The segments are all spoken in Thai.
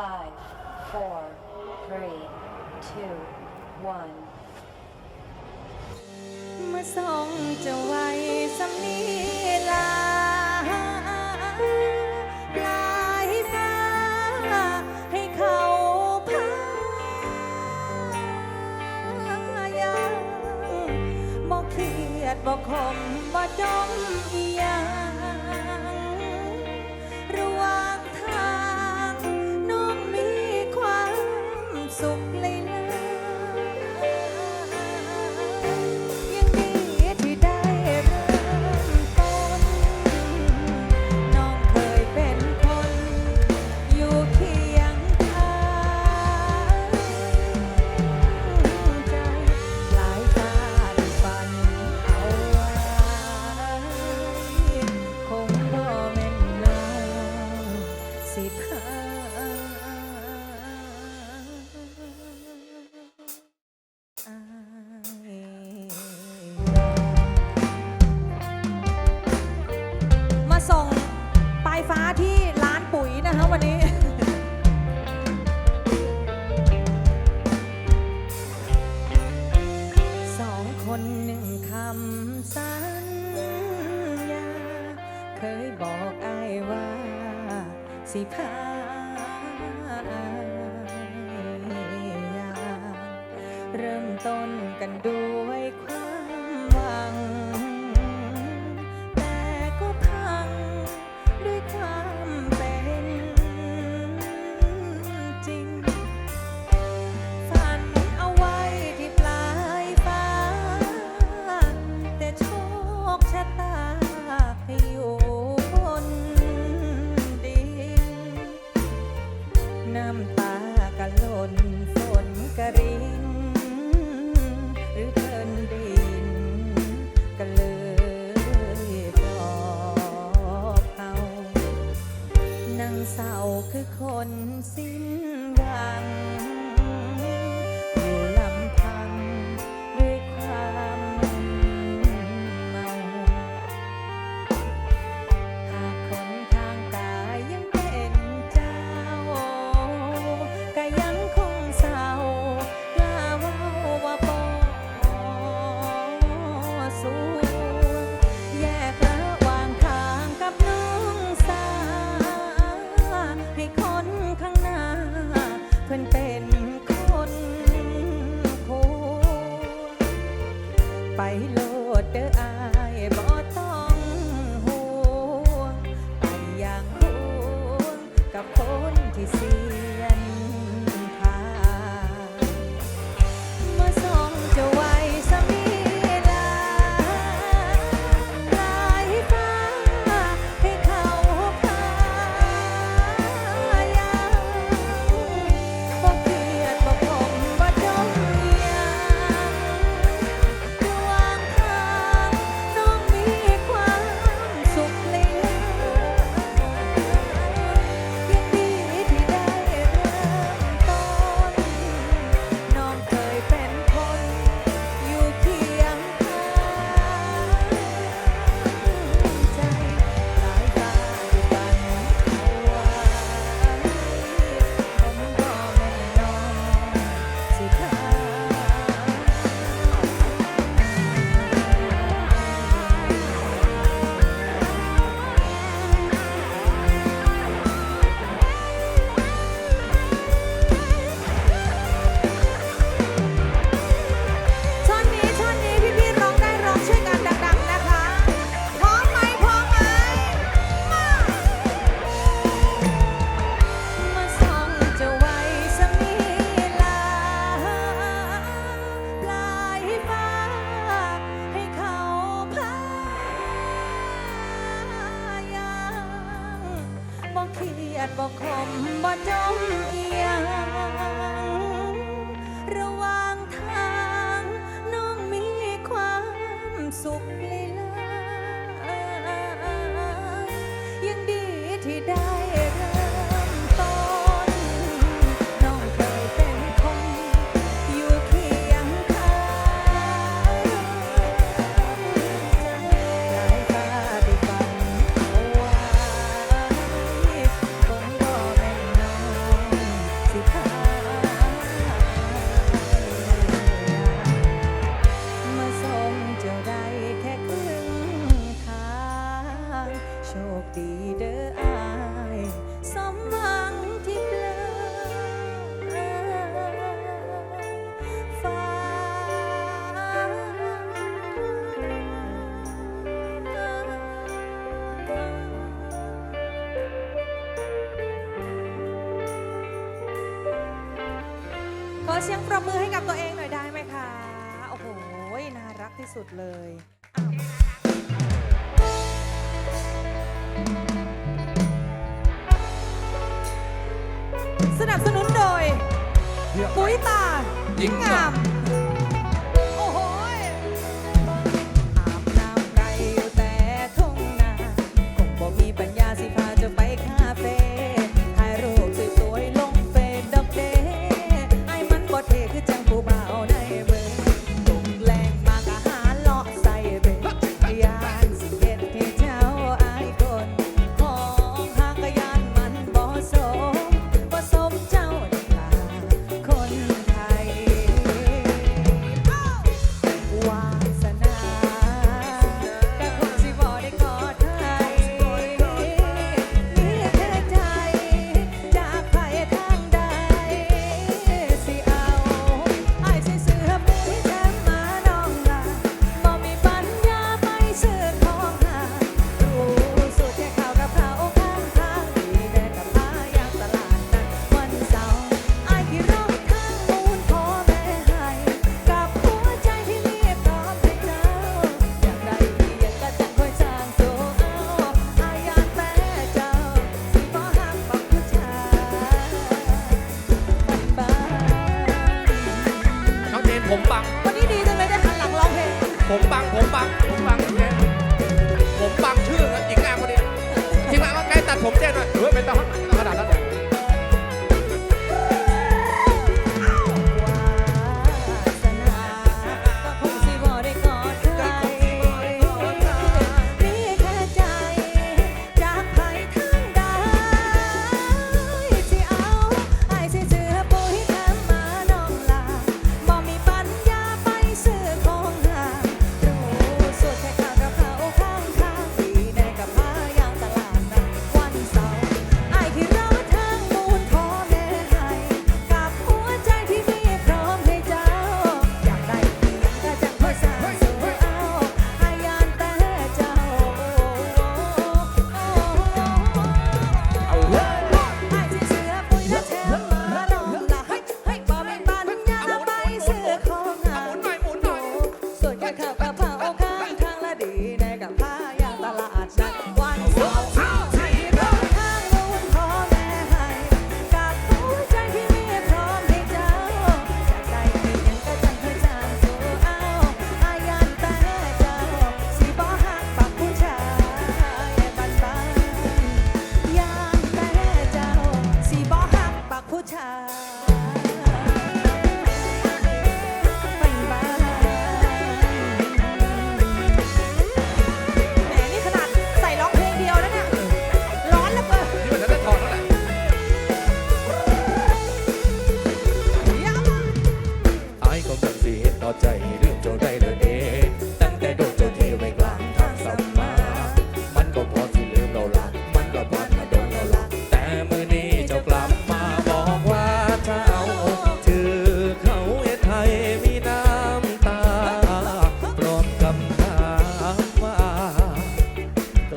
five four three two one มาสองจะไว้สำนีลาปลายสาให้เขาพายังบอกเครียดบอกคมบอกจมอียาง คนเป็นคนโนไปโลดเด้ออา เสียงประมือให้กับตัวเองหน่อยได้ไหมคะ โอ้โห น่ารักที่สุดเลยสนับสนุนโดยปุ๋ยตาหญิงงาม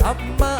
Amma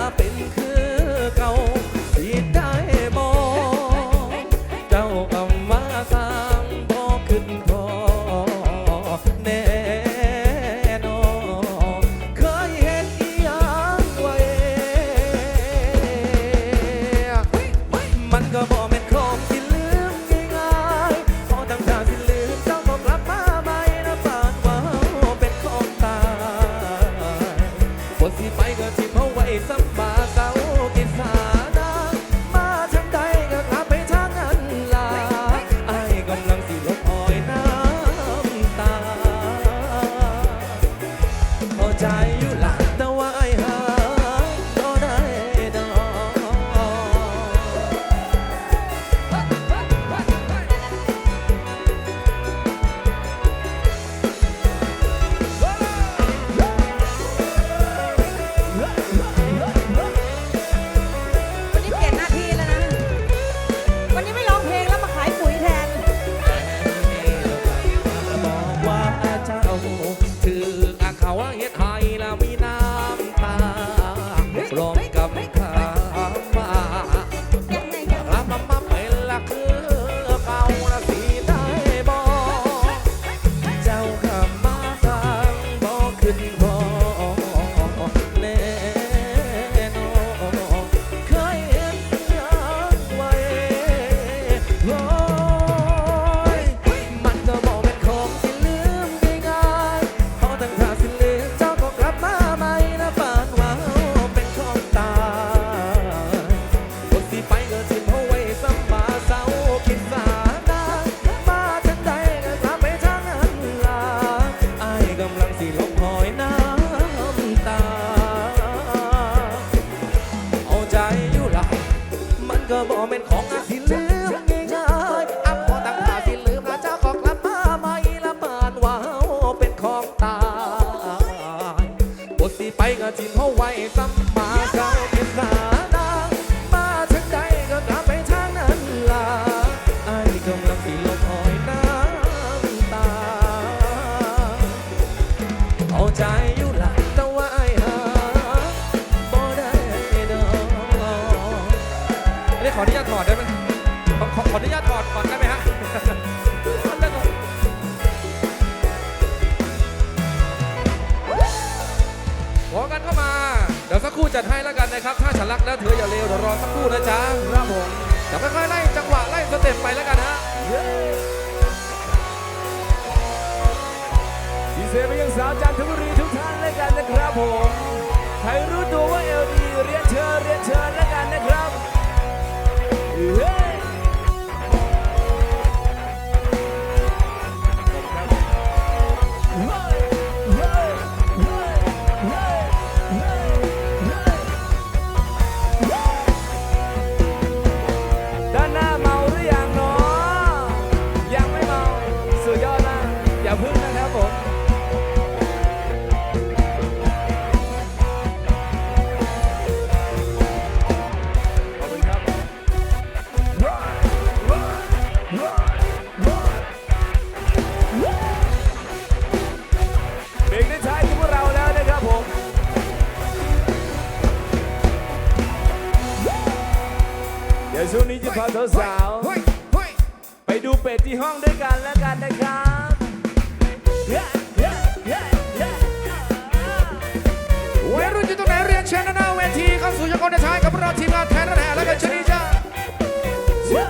สักครู่จัดให้แล้วกันนะครับ ถ้าฉันรักแล้วเธออย่าเลวเดี๋ยวรอสักครู่นะจ๊ะครับผมเดี๋ยวค่อยๆไล่จังหวะไล่สเต็ปไปแล้วกันฮะดีเซลไปยังสาวจันทบุรีทุกท่านแล้วกันนะครับผมใครรู้ตัวว่าเอลดีเรียนเชิญเรียนเชิญแล้วกันนะครับ ยวช่วงนี้จะพาสาวเฮ้ยเฮ้ยๆไปดูเป็ดที่ห้องด้วยกันแล้วกันนะครับเย้เย้เย้เย้วัยรุ่นอยู่ตรงไหนเรียนเชิญด้านหน้าเวทีเข้าสู่ยกคนชายกับเราทีมงานแทนแห่และกันชนีจ้าเย้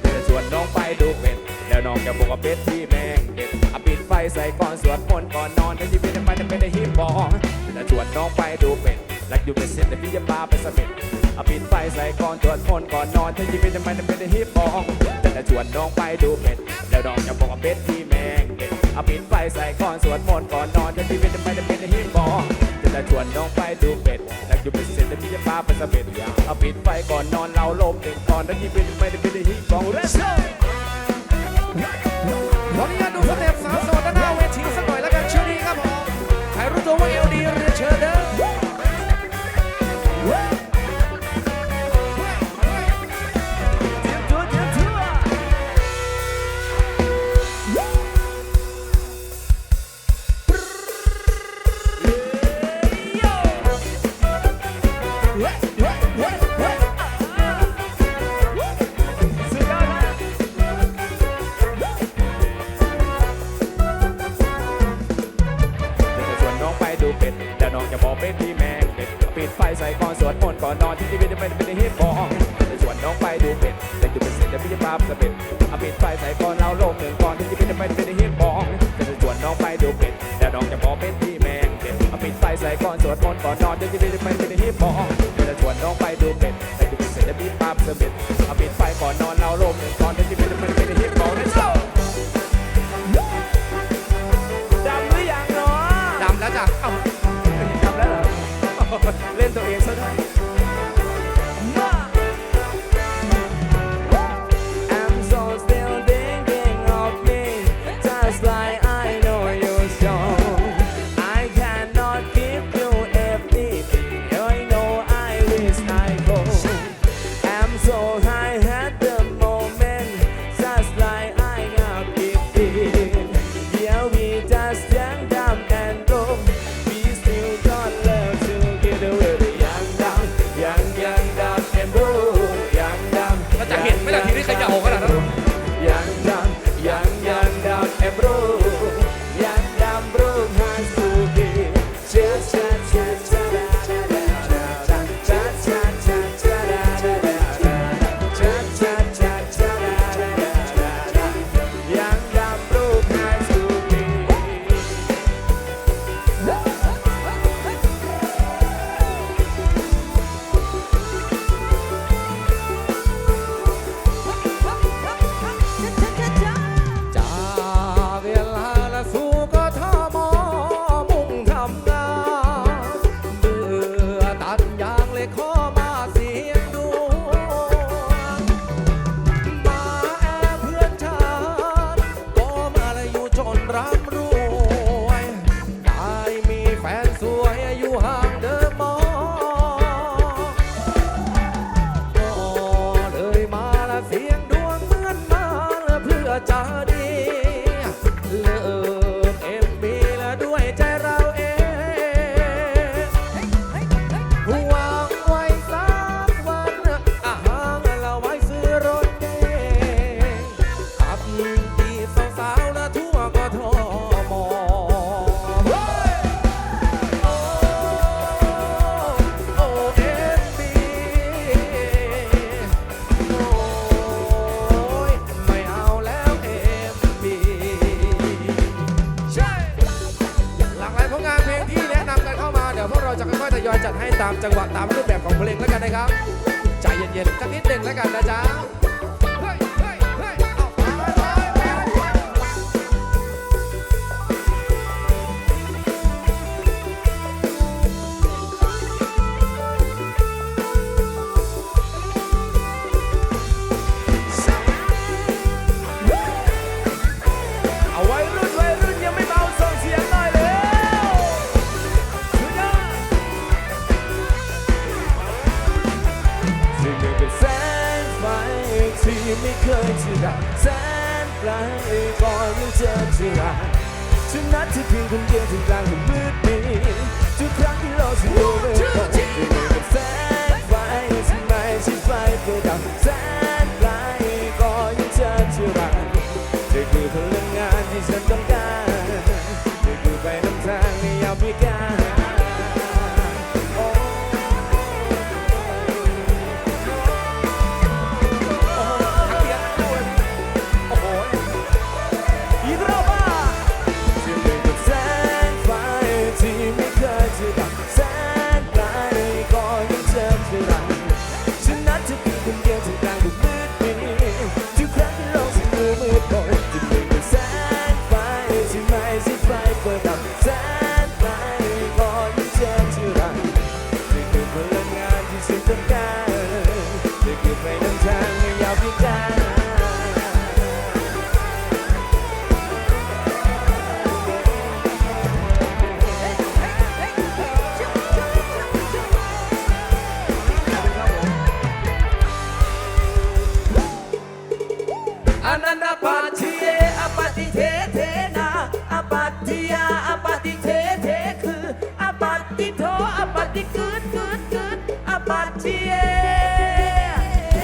เดี๋ยวชวนน้องไปดูเป็ดแล้วน้องจะบอกว่าเป็ดที่แมงเด็ดเอาปิดไฟใส่ก่อนสวดมนต์ก่อนนอนแต่ที่เป็นไปจะเป็นได้ฮิปบองแล้วชวนน้องไปดูเป็ด รักอยู่เป็นเส้นแต่พี่จะพาไปสมิดเอาปิดไฟใส่ก่อนสวดมนต์ก่อนนอนถ้าที่เป็นไปจะเป็นฮิปบองแต่จะชวนน้องไปดูเป็ดแล้วน้องจะบอกว่าเป็ดที่แมงเด็ดเอาปิดไฟใส่ก่อนสวดมนต์ก่อนนอนถ้าที่เป็นไปจะเป็นฮิปบองแต่จะชวนน้องไปดูเป็ดรักอยู่เป็นเส้นแต่พี่จะพาไปสมิดเอาปิดไฟก่อนนอนเราลมหนึ่งก่อนถ้าที่เป็นไปจะเป็นฮิปบอง Let's go ขออนุญาตดูสเต็ปสาว ไม่ได้ไม่ได้ไม่ได้ฮิปบองจะชวนน้องไปดูเป็ดแต่ดูเป็นเสร็จจะพี่จะพาไปสเป็ดเอาปิดไฟใส่ก่อนเราลงหนึ่งก่อนที่ที่ไม่ได้ไม่ได้ไม่ได้ฮิปบองจะชวนน้องไปดูเป็ดแต่น้องจะบอกเป็ดที่แมงเป็ดเอาปิดไฟใส่ก่อนสวดมนต์ก่อนนอนจะเป็นไม่ได้ไม่ได้ไม่ได้ฮิปบองจะชวนน้องไปดูเป็ดแต่ดูเป็นเสร็จจะพี่พาไปสเป็ดเอาปิดไฟก่อนนอนเราลงหนึ่งก่อน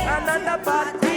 อปัตติ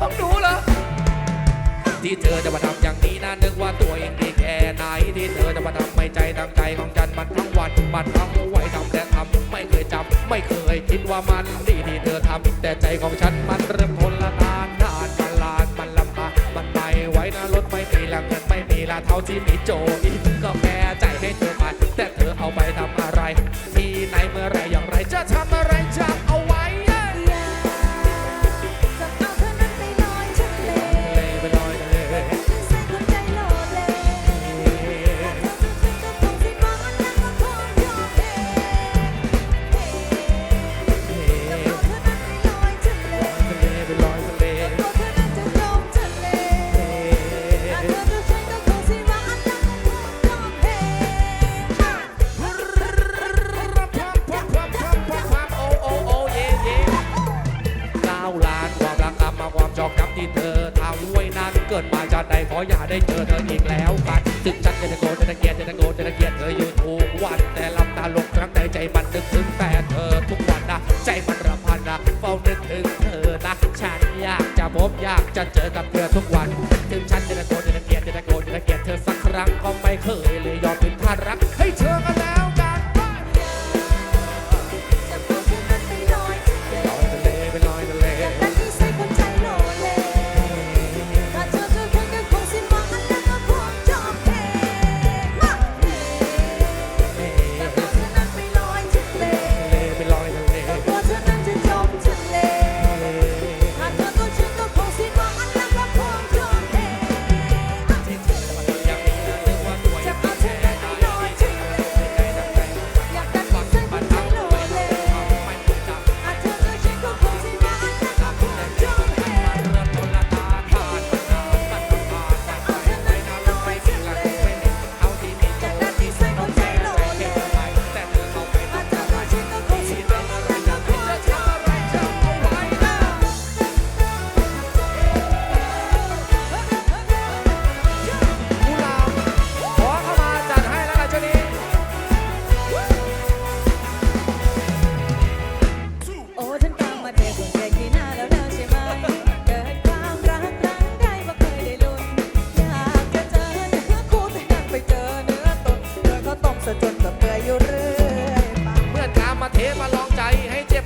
ผมดูเหรอที่เธอจะมาทำอย่างนี้นะนึกว่าตัวเองดีแค่ไหนที่เธอจะมาทำไม่ใจตั้งใจของฉันมันทั้งวันมันทั้งไหวทำแต่ทำไม่เคยจำไม่เคยคิดว่ามันดีที่เธอทำแต่ใจของฉันมันเริ่มทนละนานนานกันลานมันลำบามันไปไว้นะรถไม่มีละเงินไม่มีละเท่าที่มีโจอีกก็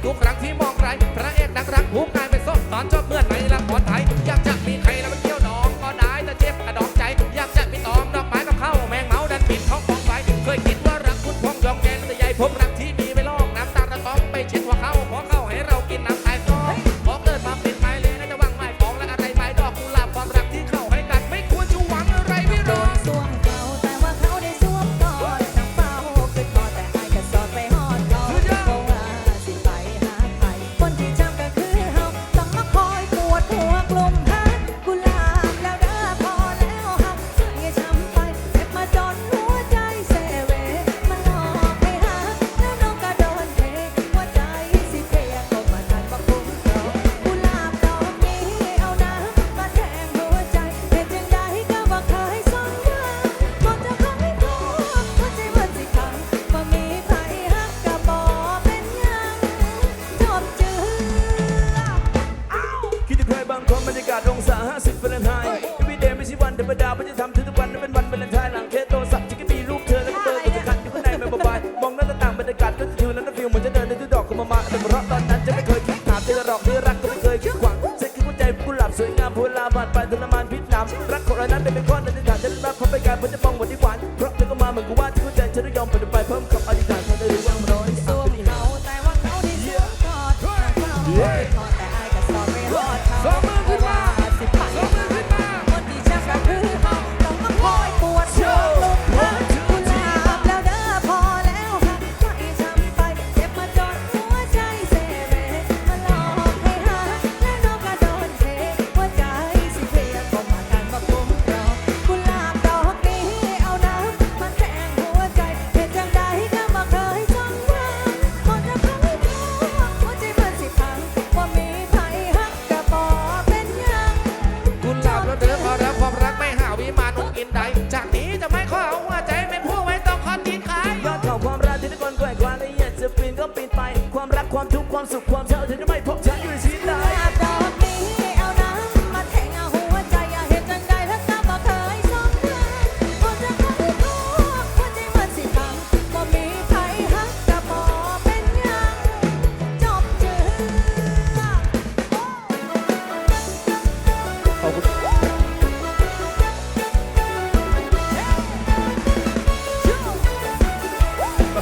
ทุกครั้งที่มองใครพระเอกดังรักผู้ก